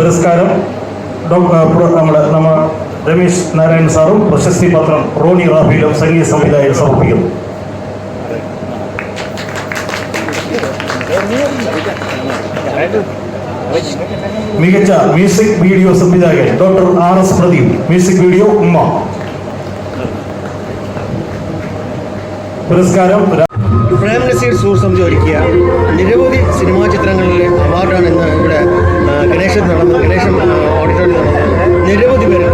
പുരസ്കാരം നമ്മുടെ നമ്മ രമേശ് നാരായൺ സാറും പ്രശസ്തി പത്രം റോണി റാഫിയിലും സംഗീത സംവിധായകൻ സമർപ്പിക്കുന്നു. മികച്ച മ്യൂസിക് വീഡിയോ സംവിധായകൻ doctor R S Pradeep. Music video ഉമ്മ. പുരസ്കാരം പ്രേം നസീർ സൂർ സമിതി നിരവധി സിനിമാ ചിത്രങ്ങളിലെ അവാർഡാണ് ഇന്ന് ഇവിടെ ഗണേശൻ നടന്നു ഗണേശൻ ഓഡിറ്റോറിയം നടന്നു. നിരവധി പേര്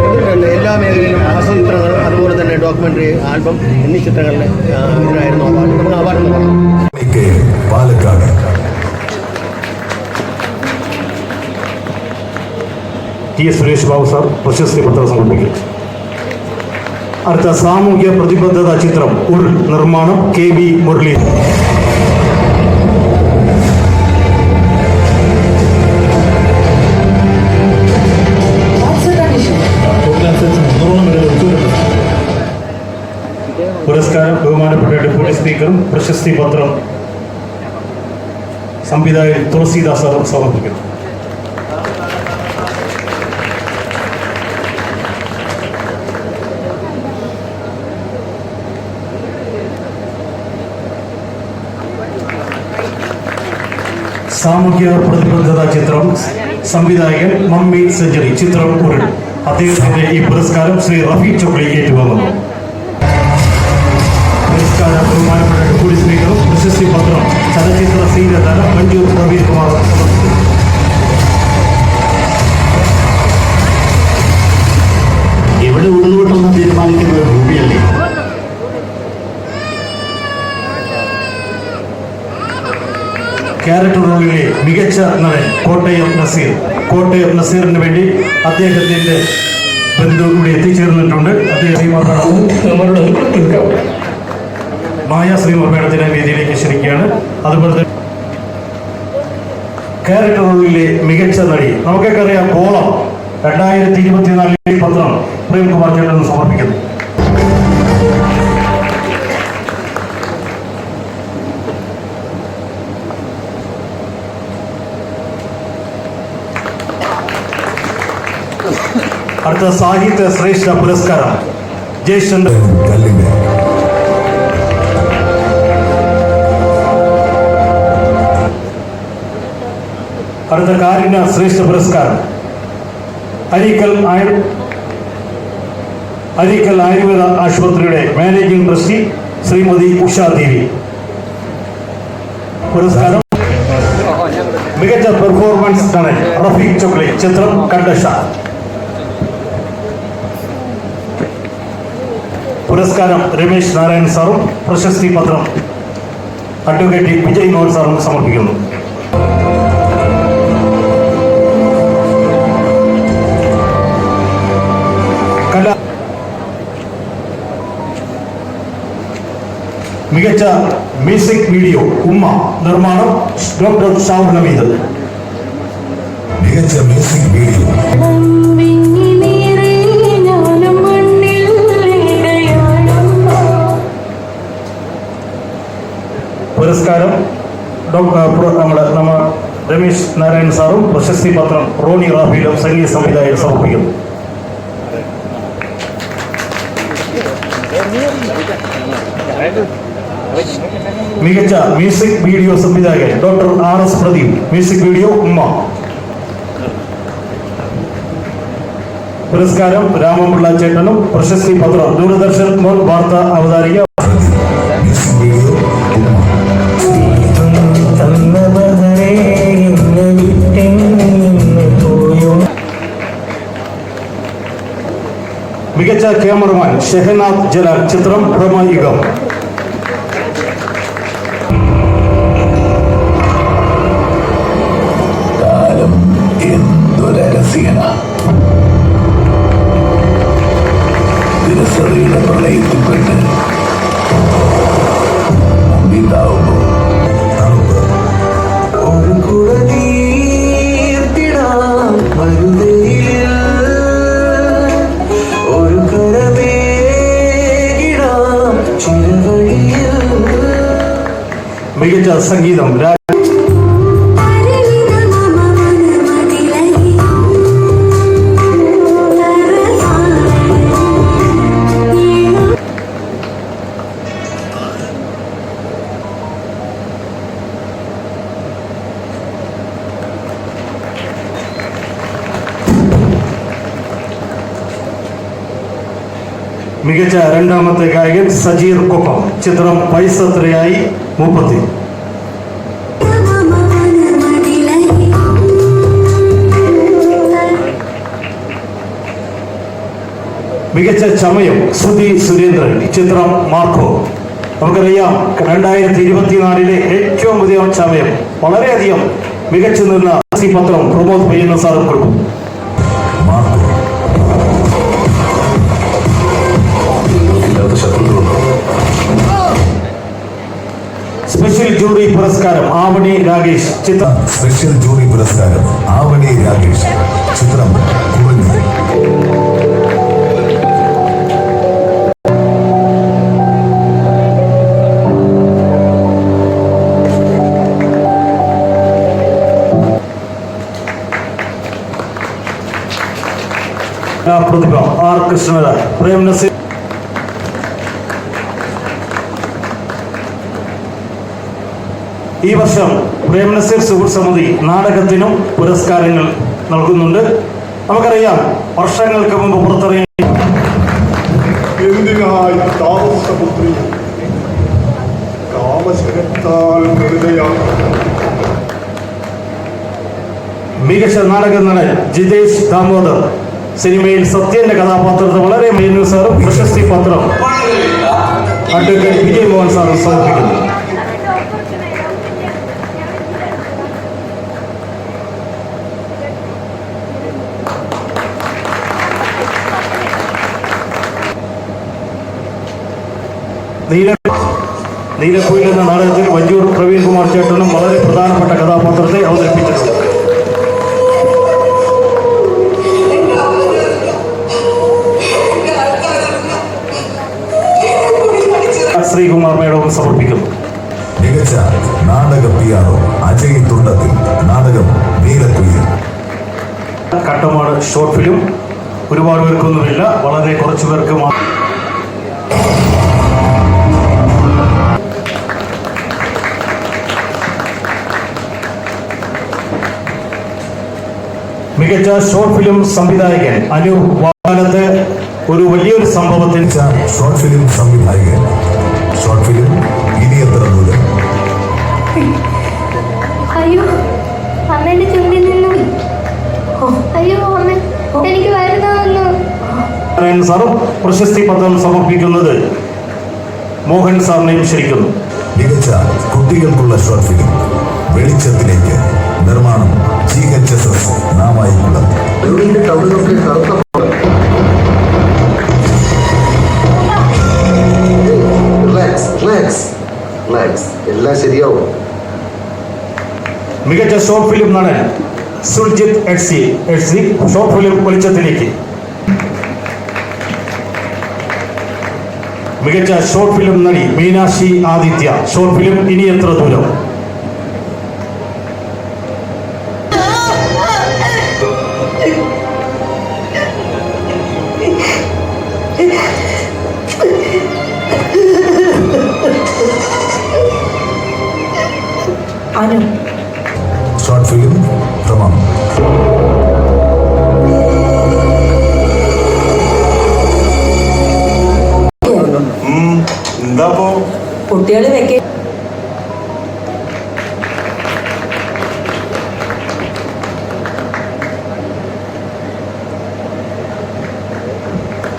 എല്ലാ മേഖലയിലും ഹ്രസ്വചിത്രങ്ങൾ അതുപോലെ തന്നെ ഡോക്യുമെന്ററി ആൽബം എന്നീ ചിത്രങ്ങളിലെ ഇതിനായിരുന്നു അവാർഡ്. നമുക്ക് award Palakkad. T S Suresh Babu sir പ്രശസ്തി പത്രം സമർപ്പിക്കും. അടുത്ത സാമൂഹ്യ പ്രതിബദ്ധത ചിത്രം ഉൾ നിർമ്മാണം കെ ബി മുരളി പ്രശസ്തി പത്രം സംവിധായകൻ തുളസീദാസ് സാർ സമർപ്പിക്കുന്നു. സാമൂഹ്യ പ്രതിബദ്ധത ചിത്രം സംവിധായകൻ മമ്മി സെഞ്ചുറി ചിത്രം ഉരുൾ. അദ്ദേഹത്തിന്റെ ഈ പുരസ്കാരം ശ്രീ റഫി ചൊക്ലി ഏറ്റുവാങ്ങുന്നു. ക്യാരക്ടർ റോളിലെ മികച്ച നടൻ കോട്ടയം നസീർ. കോട്ടയം നസീറിന് വേണ്ടി അദ്ദേഹത്തിന്റെ ബന്ധു കൂടി എത്തിച്ചേർന്നിട്ടുണ്ട്. അദ്ദേഹം മായ ശ്രീമ മേഡത്തിനെ വേദിയിലേക്ക് ക്ഷണിക്കുകയാണ് അതുപോലെ തന്നെ ക്യാരക്ടർ റോളിലെ മികച്ച നടി. നമുക്കൊക്കെ അറിയാം കോളം രണ്ടായിരത്തി ഇരുപത്തിനാലിലെ പത്രം പ്രേംകുമാർ ചേട്ടൻ സമർപ്പിക്കുന്നു. സാഹിത്യ ശ്രേഷ്ഠ പുരസ്കാരം ജയചന്ദ്രൻ കല്ലിന്റെ അടുത്ത കാരുണ്യ ശ്രേഷ്ഠ പുരസ്കാരം അരിക്കൽ അരിക്കൽ ആയുർവേദ ആശുപത്രിയുടെ മാനേജിംഗ് ട്രസ്റ്റി ശ്രീമതി ഉഷാ ദേവി പുരസ്കാരം. മികച്ച പെർഫോമൻസ് നടൻ റഫീഖ് ചൊക്ലി ചിത്രം കണ്ടഷ പുരസ്കാരം രമേശ് നാരായൺ സാറും പ്രശസ്തി പത്രം അഡ്വക്കേറ്റ് വിജയ് മോഹൻ സാറും സമർപ്പിക്കുന്നു. കല മികച്ച മ്യൂസിക് വീഡിയോ ഉമ്മ നിർമ്മാണം ഡോക്ടർ ഷാഹുൽ ഹമീദ് മികച്ച മ്യൂസിക് വീഡിയോ പുരസ്കാരം ഡോക്ടർ നമ്മുടെ നമ്മ രമേശ് നാരായണൻ സാറും പ്രശസ്തി പത്രം റോണി റാഫിയിലും സംഗീത സംവിധായകർ സമർപ്പിക്കുന്നു മികച്ച മ്യൂസിക് വീഡിയോ സംവിധായകൻ doctor R S Pradeep. Music video ഉമ്മ. പുരസ്കാരം രാമപിള്ള ചേട്ടനും പ്രശസ്തി പത്രം ദൂരദർശൻ മോൻ വാർത്ത അവതാരിക മികച്ച ക്യാമറമാൻ ഷെഹനാഥ് ജലാൽ ചിത്രം പ്രമായികം കാലം എന്തൊരരസ്യന. ദിനസറിയുടെ പ്രളയത്തിൽപ്പെട്ട് संगीत संगीतम मिच रामा गायक सजीर कोपम चित्रम पैसा मुपति മികച്ച ചമയം സുധി സുരേന്ദ്രൻ. ചിത്രം മാർക്കോ. നമുക്കറിയാം രണ്ടായിരത്തി ഇരുപത്തിനാലിലെ ഏറ്റവും പുതിയ ചമയം. വളരെയധികം മികച്ചു നിന്ന പത്രം പ്രമോദ് പയ്യന്ന സാറും കൊടുക്കും. സ്പെഷ്യൽ ജൂറി പുരസ്കാരം ആവണി രാകേഷ്. ചിത്രം സ്പെഷ്യൽ ജൂറി പുരസ്കാരം ആവണി രാകേഷ്. ചിത്രം പ്രതിഭ ആർ കൃഷ്ണത പ്രേം നസീർ. ഈ വർഷം പ്രേം നസീർ സുഹൃത്ത് സമിതി നാടകത്തിനും പുരസ്കാരങ്ങൾ നൽകുന്നുണ്ട്. നമുക്കറിയാം വർഷങ്ങൾക്ക് മുമ്പ് പുറത്തിറങ്ങിയ എന്തിനായി താമസപുത്രി കാമശരത്താൽ ഹൃദയം മികച്ച നാടക നടൻ ജിതേഷ് ദാമോദർ. സിനിമയിൽ സത്യന്റെ കഥാപാത്രത്തെ വളരെ മേനു സാറും പ്രശസ്തി പത്രം. അഡ്വക്കേറ്റ് വിജയ് മോഹൻ സാറും സമർപ്പിക്കുന്നു. നീലപ്പൂയിൽ എന്ന നാടകത്തിൽ വഞ്ചൂർ പ്രവീൺ കുമാർ ചേട്ടനും വളരെ പ്രധാനപ്പെട്ട കഥാപാത്രത്തെ അവതരിപ്പിച്ചിട്ടുണ്ട്. സമർപ്പിക്കുന്നു. മികച്ച നാടക പിയാറോ അജയ് തുണ്ടത്തിൽ നാടകം നീലക്കുയിൽ കട്ടമാണ് ഷോർട്ട് ഫിലിം ഒരുപാട് പേർക്കൊന്നുമില്ല വളരെ കുറച്ചു പേർക്ക് മാത്രം മികച്ച ഷോർട്ട് ഫിലിം സംവിധായകൻ അനു വാലത്ത് ഒരു വലിയൊരു സംഭവത്തിൽ ഷോർട്ട് ഫിലിം സംവിധായകൻ ഷോർട്ട് ഫിലിം ഇനി എത്ര ദൂരം അയ്യോ അമ്മേന്റെ ചുണ്ടിൽ നിന്നും. അയ്യോ അമ്മ എനിക്ക് വരുന്നു സാറും പ്രശസ്തി പത്രം സമർപ്പിക്കുന്നത് മോഹൻ സാറിനെയും ക്ഷണിക്കുന്നു മികച്ച കുട്ടികൾക്കുള്ള ഷോർട്ട് ഫിലിം വെളിച്ചത്തിലേക്ക് നിർമ്മാണം. ജി എച്ച് എസ് എസ് നാമായിക്കുളം മികച്ച ഷോർട്ട് ഫിലിം നടൻ സുൽജിത്ത് എഡ്സി എഡ്സി ഷോർട്ട് ഫിലിം വെളിച്ചത്തിലേക്ക്. മികച്ച ഷോർട്ട് ഫിലിം നടി മീനാക്ഷി ആദിത്യ. ഷോർട്ട് ഫിലിം ഇനി എത്ര ദൂരം? അനു കുട്ടികൾ വെക്കേ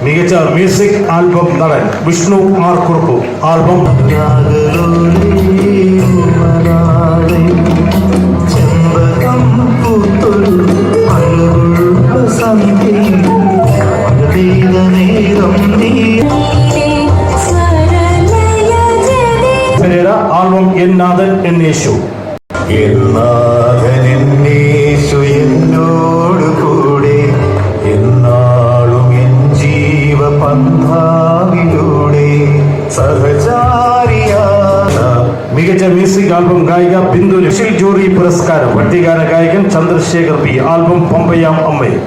മികച്ച മ്യൂസിക് ആൽബം നടൻ വിഷ്ണു ആർ കുറുപ്പ് ആൽബം എന്നാഥനെന്നേശു എന്നോട് കൂടെ എന്നാളും എൻ ജീവ പന്ഥാവിലൂടെ സഹചാരിയാ മികച്ച മ്യൂസിക് ആൽബം ഗായിക ബിന്ദു ലക്ഷിൽ ജൂറി പുരസ്കാരം. വട്ടികാര ഗായകൻ ചന്ദ്രശേഖർ പി. ആൽബം പമ്പയാം അമ്മേ.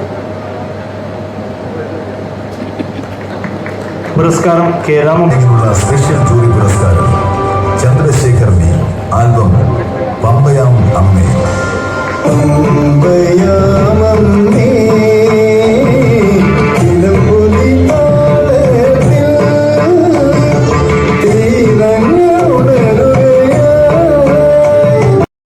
പുരസ്കാരം കെ ുള്ള സ്പെഷ്യൽ ജൂറി പുരസ്കാരം.